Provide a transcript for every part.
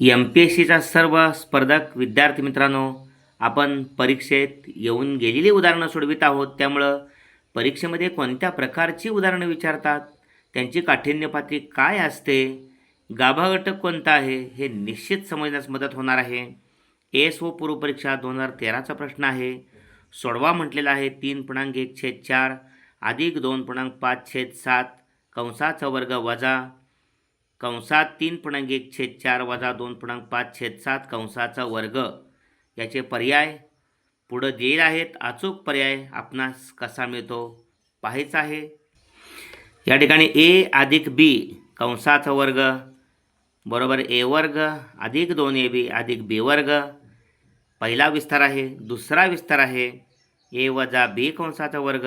M P S सीचा सर्व स्पर्धक विद्यार्थी मित्रांनो आपण परीक्षेत येऊन गेलेली उदाहरणं सोडवित आहोत. त्यामुळं परीक्षेमध्ये कोणत्या प्रकारची उदाहरणं विचारतात? त्यांची काठिण्य पातळी काय असते? गाभा घटक कोणता आहे? हे निश्चित समजण्यास मदत होणार आहे. एस ओ पूर्वपरीक्षा दोन हजार तेराचा प्रश्न आहे. सोडवा म्हटलेला आहे तीन पूर्णांक एक छेद चार अधिक दोन पूर्णांक पाच छेद सात कंसाचा वर्ग वजा कंसात तीन पूर्णांक एक छेद चार वजा दोन पूर्णांक पाच छेद सात कंसाचा वर्ग. याचे पर्याय पुढं देईल आहेत. अचूक पर्याय आपणास कसा मिळतो? पाहायचा आहे. या ठिकाणी ए अधिक बी कंसाचा वर्ग बरोबर ए वर्ग अधिक दोन ए बी अधिक बी वर्ग. पहिला विस्तार आहे. दुसरा विस्तार आहे. ए वजा बी कंसाचा वर्ग.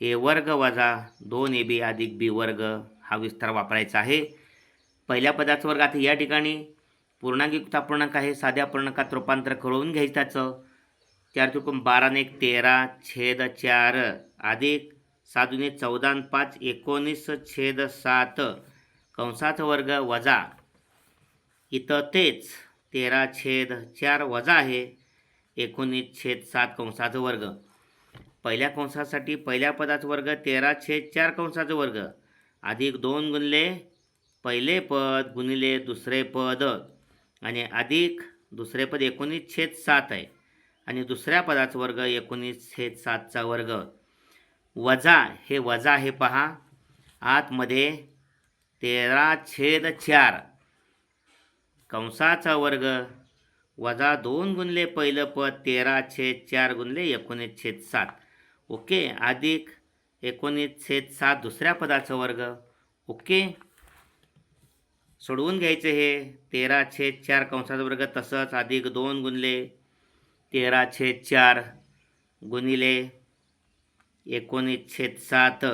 ए वर्ग वजा दोन ए बी अधिक बी वर्ग हा विस्तार वापरायचा आहे. पहिल्या पदाचं वर्ग आता या ठिकाणी. पूर्णांकयुक्त अपूर्णांक आहे साध्या पूर्णांकात रूपांतर करून घ्यायचं त्याचं. चार चुकून बाराने एक तेरा छेद चार. अधिक साधूने चौदा पाच एकोणीस छेद सात. कंसाचा वर्ग वजा. इथं तेच तेरा छेद चार वजा आहे. एकोणीस छेद सात कंसाचा वर्ग. पहिल्या कंसासाठी पहिल्या पदाचा वर्ग तेरा छेद चार कंसाचा वर्ग. अधिक दोन गुणले पहिले पद गुणिले दुसरे पद. आणि अधिक दुसरे पद एकोणीस छेद सात आहे. आणि दुसऱ्या पदाचा वर्ग एकोणीस छेद सातचा वर्ग. वजा हे वजा हे पहा. आतमध्ये तेरा छेद चार. कंसाचा वर्ग. वजा दोन गुणले पहिलं पद तेरा छेद चार गुणले एकोणीस छेद सात. ओके अधिक एकोणीस छेद सात दुसऱ्या पदाचा वर्ग. ओके सोडवून घ्यायचं हे. तेरा छेद चार कंसाचा वर्ग तसंच अधिक दोन गुणले तेरा छेद चार गुणिले एकोणीस छेद सात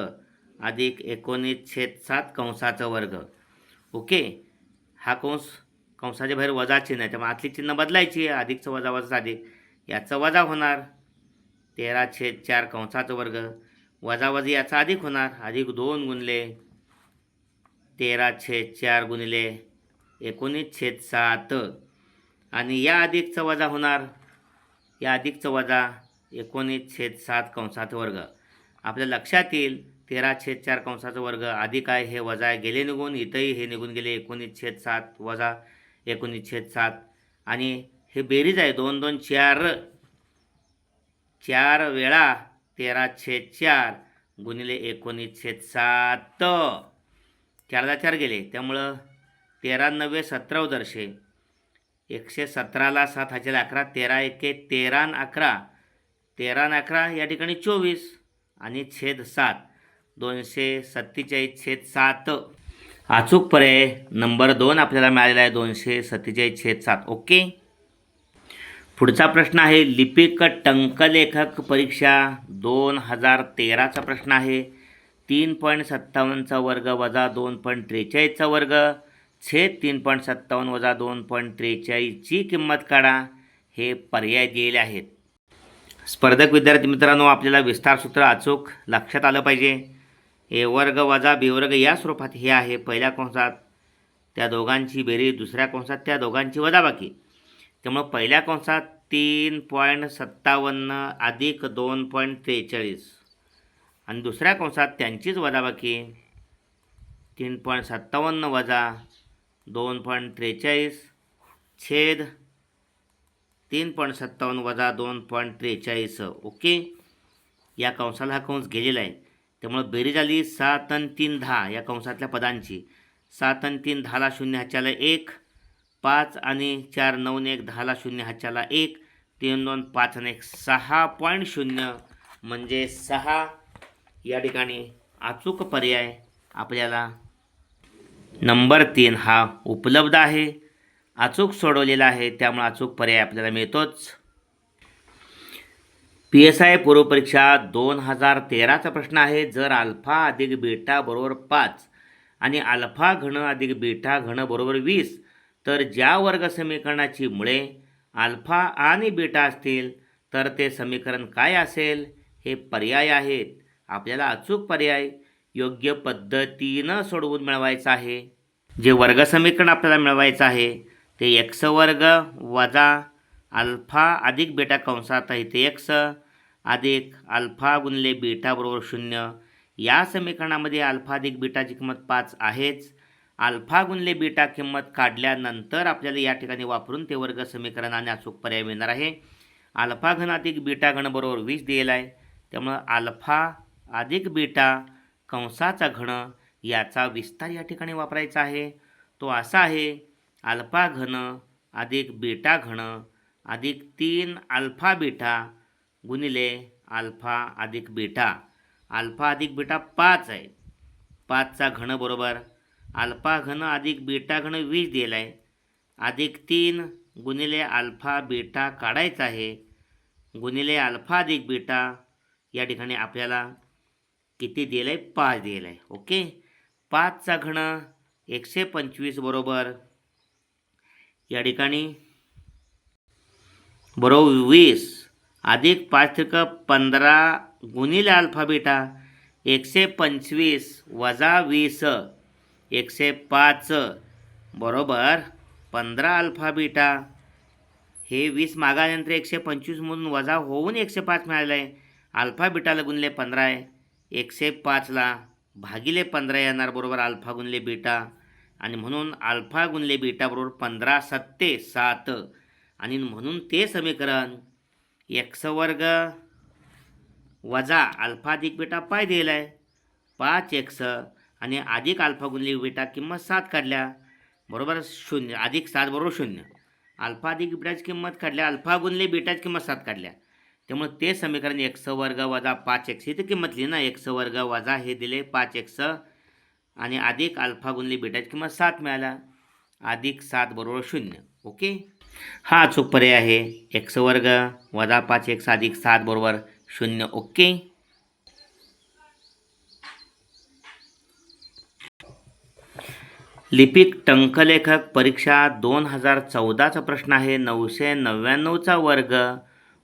अधिक एकोणीस छेद सात कंसाचा वर्ग. ओके? हा कंस कंसाच्या बाहेर वजा चिन्ह आहे. त्यामुळे आतली चिन्ह बदलायची अधिकचं वजा वजा अधिक. याचा वजा होणार. तेरा छेद चार कंसाचा वर्ग. वजा वजा याचा अधिक होणार. अधिक दोन गुणले तेरा छेद चार गुणिले एकोणीस छेद सात. आणि या अधिकचं वजा होणार. या अधिकचं वजा एकोणीस छेद सात कंसात वर्ग. आपल्या लक्षात येईल तेरा छेद चार कंसाचा वर्ग अधिक आहे हे वजा आहे गेले निघून इथंही हे निघून गेले एकोणीस छेद सात वजा एकोणीस छेद सात. आणि हे बेरीज आहे दोन दोन चार. चार वेळा तेरा छेद चार गुणिले एकोणीस छेद सात. चारदा चार गेले. त्यामुळं तेरा नव्वे सतरा दर्शे एकशे सतराला सात हजार अकरा तेरा एके तेरा अकरा. तेरा अकरा या ठिकाणी चोवीस आणि छेद सात. दोनशे सत्तेचाळीस छेद सात. अचूक पर्याय नंबर दोन आपल्याला मिळालेला आहे. दोनशे सत्तेचाळीस छेद सात. ओके? पुढचा प्रश्न आहे लिपिक टंकलेखक परीक्षा दोन हजार तेराचा प्रश्न आहे. तीन पॉईंट सत्तावन्नचा वर्ग वजा दोन पॉईंट त्रेचाळीसचा वर्ग. छेद तीन पॉईंट सत्तावन्न वजा दोन पॉईंट त्रेचाळीसची किंमत काढा. हे पर्याय दिलेले आहेत. स्पर्धक विद्यार्थी मित्रांनो आपल्याला विस्तार सूत्र अचूक लक्षात आलं पाहिजे. ए वर्ग वजा बी वर्ग या स्वरूपात हे आहे पहिल्या कंसात. त्या दोघांची बेरीज दुसऱ्या कंसात त्या दोघांची वजाबाकी त्यामुळं पहिल्या कंसात तीन पॉईंट सत्तावन्न अधिक दोन पॉईंट त्रेचाळीस. आणि दुसऱ्या कंसात त्यांचीच वजाबाकी. तीन पॉईंट सत्तावन्न वजा दोन पॉईंट त्रेचाळीस छेद तीन पॉईंट सत्तावन्न वजा दोन पॉईंट त्रेचाळीस. ओके? या कंसाला हा कंस गेलेला आहे. त्यामुळं बेरीज आली सात आणि तीन दहा या कंसातल्या पदांची. सात आणि तीन दहाला शून्य ह्याच्याला एक पाच आणि चार नऊ एक दहाला शून्य ह्याच्याला एक तीन दोन पाच आणि एक सहा पॉईंट शून्य म्हणजे सहा या ठिकाणी अचूक पर्याय आपल्याला नंबर तीन हा उपलब्ध आहे. अचूक सोडवलेला आहे त्यामुळे अचूक पर्याय आपल्याला मिळतोच. पी एस आय पूर्वपरीक्षा दोन हजार तेराचा प्रश्न आहे. जर अल्फा अधिक बीटा बरोबर पाच आणि अल्फा घन अधिक बीटा घन बरोबर वीस तर ज्या वर्ग समीकरणाची मुळे अल्फा आणि बीटा असतील तर ते समीकरण काय असेल? हे पर्याय आहेत. आपल्याला अचूक पर्याय योग्य पद्धतीनं सोडवून मिळवायचं आहे. जे वर्ग समीकरण आपल्याला मिळवायचं आहे ते एक्स वर्ग वजा अल्फा अधिक बेटा कंसात आहे ते एक्स अधिक अल्फा गुणले बीटा बरोबर शून्य. या समीकरणामध्ये अल्फा अधिक बीटाची किंमत पाच आहेच. अल्फा गुणले बीटा किंमत काढल्यानंतर आपल्याला या ठिकाणी वापरून ते वर्ग समीकरण आणि अचूक पर्याय मिळणार आहे. अल्फा घन अधिक बीटा घन बरोबर वीस दिलेला आहे. त्यामुळं अल्फा अधिक बीटा कंसाचा घन याचा विस्तार या ठिकाणी वापरायचा आहे. तो असा आहे अल्फा घन अधिक बीटा घन अधिक तीन अल्फा बीटा गुणिले अल्फा अधिक बीटा. अल्फा अधिक बीटा पाच आहे. पाचचा घन बरोबर. अल्फा घन अधिक बीटा घन वीस दिला आहे. अधिक तीन गुणिले अल्फा बीटा काढायचा आहे. गुणिले अल्फा अधिक बीटा या ठिकाणी आपल्याला किती दिलं आहे पाच दिलं आहे ओके? पाचचा घण एकशे पंचवीस बरोबर. या ठिकाणी बरोबर वीस. अधिक पाच त्रिक पंधरा गुणिले अल्फाबेटा एकशे पंचवीस वजा वीस. एकशे पाच. बरोबर पंधरा अल्फाबेटा हे वीस मागानंतर एकशे पंचवीसमधून वजा होऊन एकशे पाच मिळालं आहे. अल्फाबीटाला गुणले पंधरा आहे. एकशे पाचला भागिले पंधरा येणार बरोबर अल्फा गुणले बीटा. आणि म्हणून अल्फा गुणले बीटा बरोबर पंधरा सत्ते सात. आणि म्हणून ते समीकरण एक्स वर्ग वजा अल्फा अधिक बीटा पाय दिला आहे पाच एक्स आणि अधिक अल्फा गुणले बीटा किंमत सात काढल्या. बरोबर शून्य अधिक सात बरोबर शून्य. अल्फा अधिक बीटाची किंमत काढल्या अल्फा गुणले बीटाची किंमत सात काढल्या. त्यामुळे ते समीकरण एक्स वर्ग वजा पाच एक्स इथे किंमत लिही ना एक्स वर्ग वजा हे दिले पाच एक्स आणि अधिक अल्फा गुणले बीटाची किंमत सात मिळाला. अधिक सात बरोबर शून्य. ओके? हा अचूक पर्याय आहे. एक्स वर्ग वजा पाच एक्स अधिक सात बरोबर शून्य. ओके? लिपिक टंकलेखक परीक्षा दोन हजार चौदाचा प्रश्न आहे. नऊशे नव्याण्णवचा वर्ग.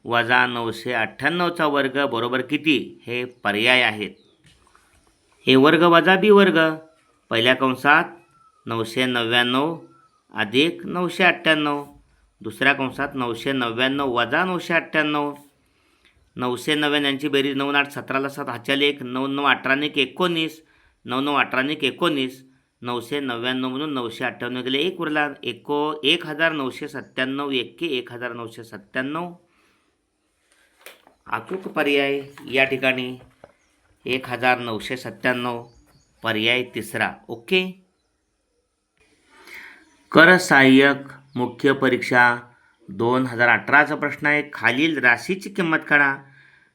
वजा नऊशे अठ्ठ्याण्णवचा वर्ग बरोबर किती? हे पर्याय आहेत. ए वर्ग वजा बी वर्ग. पहिल्या कंसात नऊशे नव्याण्णव अधिक नऊशे अठ्ठ्याण्णव. दुसऱ्या कंसात नऊशे नव्याण्णव वजा नऊशे अठ्ठ्याण्णव. नऊशे नव्याण्णवची बेरीज नऊ आठ सतराला सात हाच्याले एक नऊ नऊ अठराने एक एकोणीस. नऊ नऊ अठराने एक एकोणीस. नऊशे नव्याण्णव म्हणून नऊशे अठ्ठ्याण्णव गेले एक उरला. एको एक हजार नऊशे सत्त्याण्णव एके एक हजार नऊशे सत्त्याण्णव. अचूक पर्याय या ठिकाणी एक हजार नऊशे सत्त्याण्णव पर्याय तिसरा. ओके? कर सहाय्यक मुख्य परीक्षा दोन हजार अठराचा प्रश्न आहे. खालील राशीची किंमत काढा.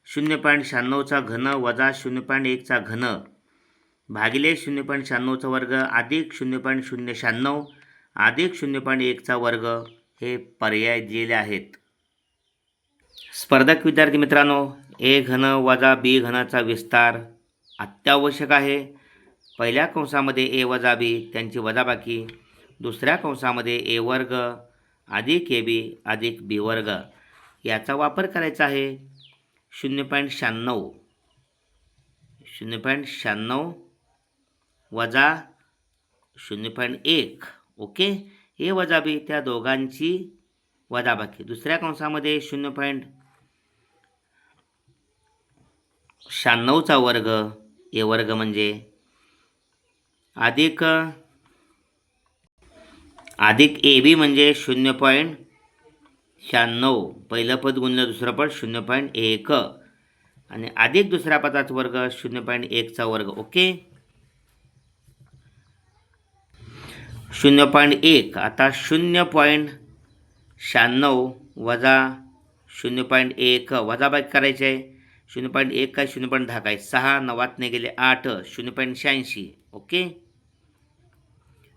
शून्य पॉईंट शहाण्णवचा घन वजा शून्य पॉईंट एकचा घन भागिले शून्य पॉईंट शहाण्णवचा वर्ग अधिक शून्य पॉईंट शून्य शहाण्णव अधिक शून्य पॉईंट एकचा वर्ग हे पर्याय दिलेले आहेत. स्पर्धक विद्यार्थी मित्रांनो ए घन वजा बी घनाचा विस्तार अत्यावश्यक आहे. पहिल्या कंसामध्ये ए वजा बी त्यांची वजाबाकी. दुसऱ्या कंसामध्ये ए वर्ग अधिक ए बी अधिक बी वर्ग. याचा वापर करायचा आहे. शून्य पॉईंट शहाण्णव. शून्य पॉईंट शहाण्णव वजा शून्य पॉईंट एक. ओके? ए वजा बी त्या दोघांची वजाबाकी. दुसऱ्या कंसामध्ये शून्य पॉईंट शहाण्णवचा वर्ग. ए वर्ग म्हणजे अधिक अधिक ए बी म्हणजे शून्य पॉईंट शहाण्णव. पहिलं पद गुणलं दुसरं पद शून्य पॉईंट एक. आणि अधिक दुसऱ्या पदाचा वर्ग शून्य पॉईंट एकचा वर्ग. ओके? शून्य पॉईंट एक. आता शून्य पॉईंट शहाण्णव वजा शून्य पॉईंट एक. वजाबाकी करायचे आहे. शून्य पॉईंट एक काय शून्य पॉईंट दहा काय? सहा नवातने गेले आठ शून्य पॉईंट शहाऐंशी. ओके?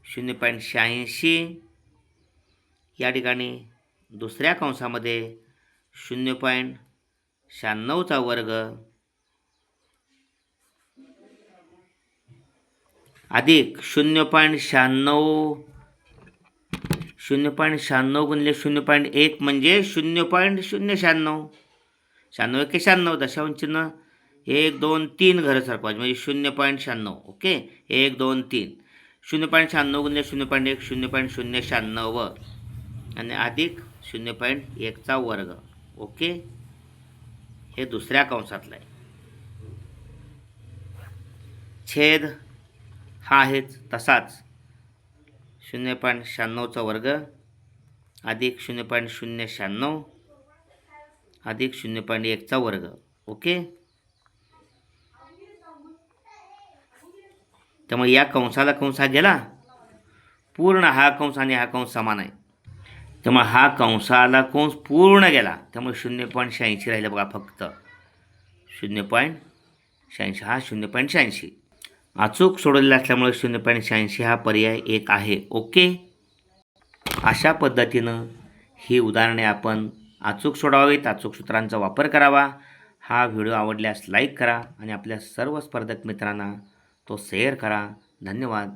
शून्य पॉईंट शहाऐंशी. या ठिकाणी दुसऱ्या कंसामध्ये शून्य पॉईंट शहाण्णवचा वर्ग. अधिक शून्य पॉईंट शहाण्णव. शून्य पॉईंट शहाण्णव गुणले शून्य पॉईंट एक म्हणजे शून्य पॉईंट शून्य शहाण्णव. शहाण्णव एके शहाण्णव दशांश चिन्ह एक दोन तीन घरं सरकवायचे म्हणजे शून्य पॉईंट शहाण्णव ओके? एक दोन तीन. शून्य पॉईंट शहाण्णव गुणले शून्य पॉईंट एक शून्य पॉईंट शून्य शहाण्णव. आणि अधिक शून्य पॉईंट एकचा वर्ग ओके? हे दुसऱ्या कंसातलं आहे. छेद हा आहेच तसाच. शून्य पॉईंट शहाण्णवचा वर्ग अधिक शून्य पॉईंट शून्य शहाण्णव अधिक शून्य पॉईंट एकचा वर्ग. ओके? त्यामुळे या कंसाला कंस हा गेला. पूर्ण हा कंस आणि हा कंस समान आहे. त्यामुळे हा कंसाला कंस पूर्ण गेला. त्यामुळे शून्य पॉईंट शहाऐंशी राहिलं बघा फक्त. शून्य पॉईंट शहाऐंशी हा शून्य पॉईंट शहाऐंशी. अचूक सोडलेला असल्यामुळे शून्य पॉईंट शहाऐंशी हा पर्याय एक आहे. ओके? अशा पद्धतीनं ही उदाहरणे आपण अचूक सोडवावीत अचूक सूत्रांचा वापर करावा. हा व्हिडिओ आवडल्यास लाईक करा आणि आपल्या सर्व स्पर्धक मित्रांना तो शेअर करा. धन्यवाद.